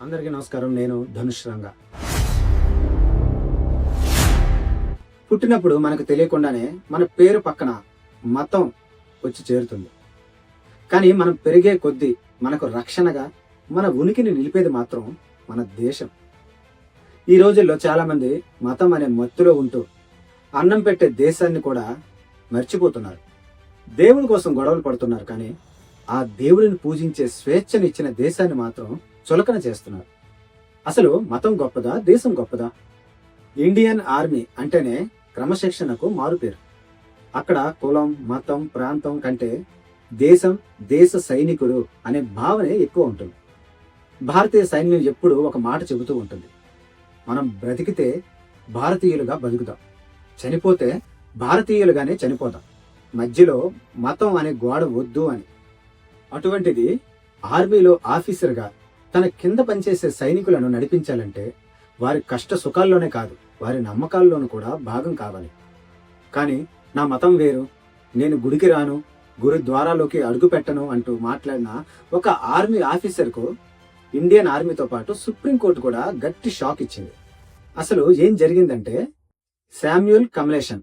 అందరికీ నమస్కారం. నేను ధనుష్ రంగ. పుట్టినప్పుడు మనకు తెలియకుండానే మన పేరు పక్కన మతం వచ్చి చేరుతుంది. కానీ మనం పెరిగే కొద్దీ మనకు రక్షణగా మన ఉనికిని నిలిపేది మాత్రం మన దేశం. ఈ రోజుల్లో చాలామంది మతం అనే మత్తులో ఉంటూ అన్నం పెట్టే దేశాన్ని కూడా మర్చిపోతున్నారు. దేవుని కోసం గొడవలు పడుతున్నారు కానీ ఆ దేవుడిని పూజించే స్వేచ్ఛనిచ్చిన దేశాన్ని మాత్రం చులకన చేస్తున్నారు. అసలు మతం గొప్పదా దేశం గొప్పదా? ఇండియన్ ఆర్మీ అంటేనే క్రమశిక్షణకు మారుపేరు. అక్కడ కులం మతం ప్రాంతం కంటే దేశం దేశ సైనికుడు అనే భావనే ఎక్కువ ఉంటుంది. భారతీయ సైన్యం ఎప్పుడూ ఒక మాట చెబుతూ ఉంటుంది. మనం బ్రతికితే భారతీయులుగా బతుకుతాం. చనిపోతే భారతీయులుగానే చనిపోతాం. మధ్యలో మతం అనే గోడ వద్దు అని. అటువంటిది ఆర్మీలో ఆఫీసర్గా తన కింద పనిచేసే సైనికులను నడిపించాలంటే వారి కష్ట సుఖాల్లోనే కాదు వారి నమ్మకాల్లోనూ కూడా భాగం కావాలి. కానీ నా మతం వేరు. నేను గుడికి రాను గురుద్వారాలోకి అడుగు పెట్టను అంటూ మాట్లాడిన ఒక ఆర్మీ ఆఫీసర్కు ఇండియన్ ఆర్మీతో పాటు సుప్రీంకోర్టు కూడా గట్టి షాక్ ఇచ్చింది. అసలు ఏం జరిగిందంటే శామ్యూల్ కమలేషన్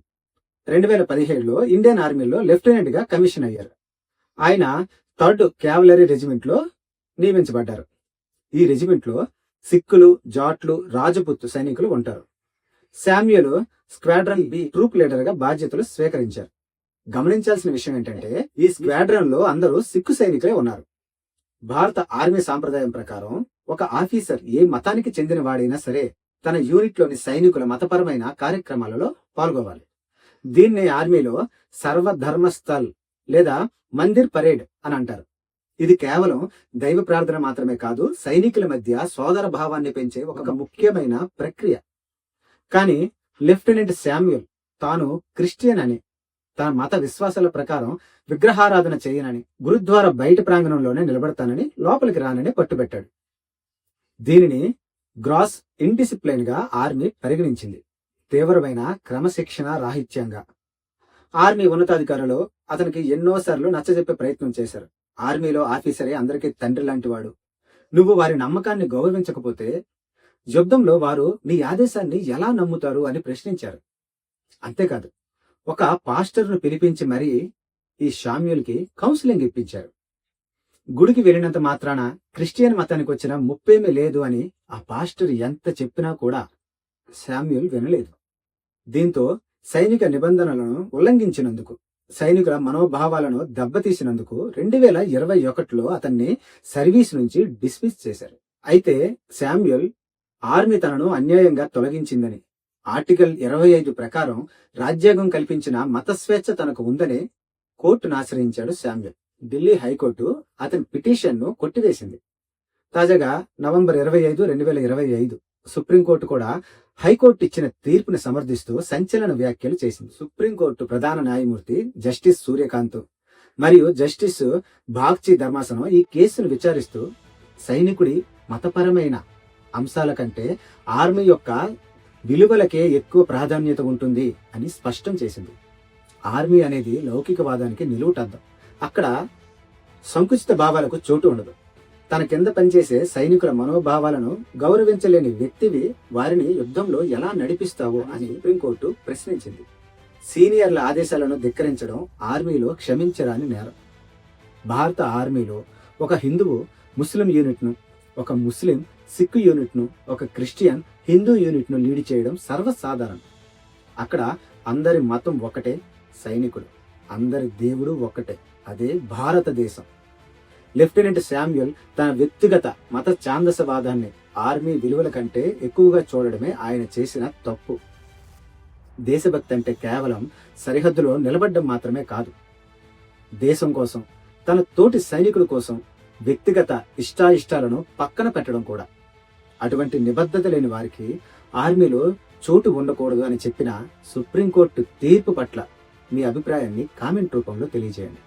రెండు వేల పదిహేడులో ఇండియన్ ఆర్మీలో లెఫ్టినెంట్గా కమిషన్ అయ్యారు. ఆయన థర్డ్ క్యావలరీ రెజిమెంట్లో నియమించబడ్డారు. ఈ రెజిమెంట్లో సిక్కులు జాట్లు రాజపుత్ సైనికులు ఉంటారు. శామ్యులు స్క్వాడ్రన్ బి ట్రూప్ లీడర్గా బాధ్యతలు స్వీకరించారు. గమనించాల్సిన విషయం ఏంటంటే ఈ స్క్వాడ్రన్లో అందరూ సిక్కు సైనికులే ఉన్నారు. భారత ఆర్మీ సాంప్రదాయం ప్రకారం ఒక ఆఫీసర్ ఏ మతానికి చెందిన వాడైనా సరే తన యూనిట్లోని సైనికుల మతపరమైన కార్యక్రమాలలో పాల్గొవాలి. దీన్నే ఆర్మీలో సర్వధర్మస్థల్ లేదా మందిర్ పరేడ్ అని అంటారు. ఇది కేవలం దైవ ప్రార్థన మాత్రమే కాదు సైనికుల మధ్య సోదర భావాన్ని పెంచే ఒక ముఖ్యమైన ప్రక్రియ. కానీ లెఫ్టినెంట్ శామ్యుల్ తాను క్రిస్టియన్ అని తన మత విశ్వాసాల ప్రకారం విగ్రహారాధన చేయనని గురుద్వార బయట ప్రాంగణంలోనే నిలబడతానని లోపలికి రానని పట్టుబెట్టాడు. దీనిని గ్రాస్ ఇండిసిప్లైన్గా ఆర్మీ పరిగణించింది. తీవ్రమైన క్రమశిక్షణ రాహిత్యంగా. ఆర్మీ ఉన్నతాధికారులు అతనికి ఎన్నోసార్లు నచ్చజెప్పే ప్రయత్నం చేశారు. ఆర్మీలో ఆఫీసరే అందరికీ తండ్రి లాంటి వాడు. నువ్వు వారి నమ్మకాన్ని గౌరవించకపోతే యుద్ధంలో వారు నీ ఆదేశాన్ని ఎలా నమ్ముతారు అని ప్రశ్నించారు. అంతేకాదు ఒక పాస్టర్ను పిలిపించి మరీ ఈ షామ్యుల్కి కౌన్సిలింగ్ ఇప్పించారు. గుడికి వెళ్ళినంత మాత్రాన క్రిస్టియన్ మతానికి వచ్చిన ముప్పేమీ లేదు అని ఆ పాస్టర్ ఎంత చెప్పినా కూడా శామ్యుల్ వినలేదు. దీంతో సైనిక నిబంధనలను ఉల్లంఘించినందుకు సైనికుల మనోభావాలను దెబ్బతీసినందుకు రెండు వేల ఇరవై ఒకటిలో అతన్ని సర్వీస్ నుంచి డిస్మిస్ చేశారు. అయితే శామ్యుల్ ఆర్మీ తనను అన్యాయంగా తొలగించిందని ఆర్టికల్ ఇరవై ఐదు ప్రకారం రాజ్యాంగం కల్పించిన మత స్వేచ్ఛ తనకు ఉందని కోర్టును ఆశ్రయించాడు శామ్యుల్ ఢిల్లీ హైకోర్టు అతని పిటిషన్ను కొట్టివేసింది. తాజాగా నవంబర్ ఇరవై ఐదు రెండు వేల ఇరవై ఐదు సుప్రీంకోర్టు కూడా హైకోర్టు ఇచ్చిన తీర్పుని సమర్థిస్తూ సంచలన వ్యాఖ్యలు చేసింది. సుప్రీంకోర్టు ప్రధాన న్యాయమూర్తి జస్టిస్ సూర్యకాంత్ మరియు జస్టిస్ బాగ్చి ధర్మాసనం ఈ కేసును విచారిస్తూ సైనికుడి మతపరమైన అంశాల కంటే ఆర్మీ యొక్క విలువలకే ఎక్కువ ప్రాధాన్యత ఉంటుంది అని స్పష్టం చేసింది. ఆర్మీ అనేది లౌకికవాదానికి నిలువుటద్దం అక్కడ సంకుచిత భావాలకు చోటు ఉండదు. తన కింద పనిచేసే సైనికుల మనోభావాలను గౌరవించలేని వ్యక్తివి వారిని యుద్ధంలో ఎలా నడిపిస్తావో అని సుప్రీంకోర్టు ప్రశ్నించింది. సీనియర్ల ఆదేశాలను ధిక్కరించడం ఆర్మీలో క్షమించరాని నేరం. భారత ఆర్మీలో ఒక హిందువు ముస్లిం యూనిట్ను ఒక ముస్లిం సిక్కు యూనిట్ను ఒక క్రిస్టియన్ హిందూ యూనిట్ను లీడ్ చేయడం సర్వసాధారణం. అక్కడ అందరి మతం ఒకటే సైనికుడు. అందరి దేవుడు ఒకటే. అదే భారతదేశం. లెఫ్టినెంట్ శామ్యుల్ తన వ్యక్తిగత మత ఛాందసవాదాన్ని ఆర్మీ విలువల కంటే ఎక్కువగా చూడడమే ఆయన చేసిన తప్పు. దేశభక్తి అంటే కేవలం సరిహద్దులో నిలబడ్డం మాత్రమే కాదు. దేశం కోసం తన తోటి సైనికుల కోసం వ్యక్తిగత ఇష్టాయిష్టాలను పక్కన పెట్టడం కూడా. అటువంటి నిబద్ధత లేని వారికి ఆర్మీలో చోటు ఉండకూడదు అని చెప్పిన సుప్రీంకోర్టు తీర్పు పట్ల మీ అభిప్రాయాన్ని కామెంట్ రూపంలో తెలియజేయండి.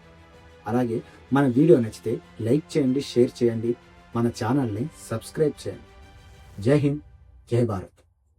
అలాగే మన వీడియో నచ్చితే లైక్ చేయండి షేర్ చేయండి. మన ఛానల్ని సబ్స్క్రైబ్ చేయండి. జై హింద్ జై భారత్.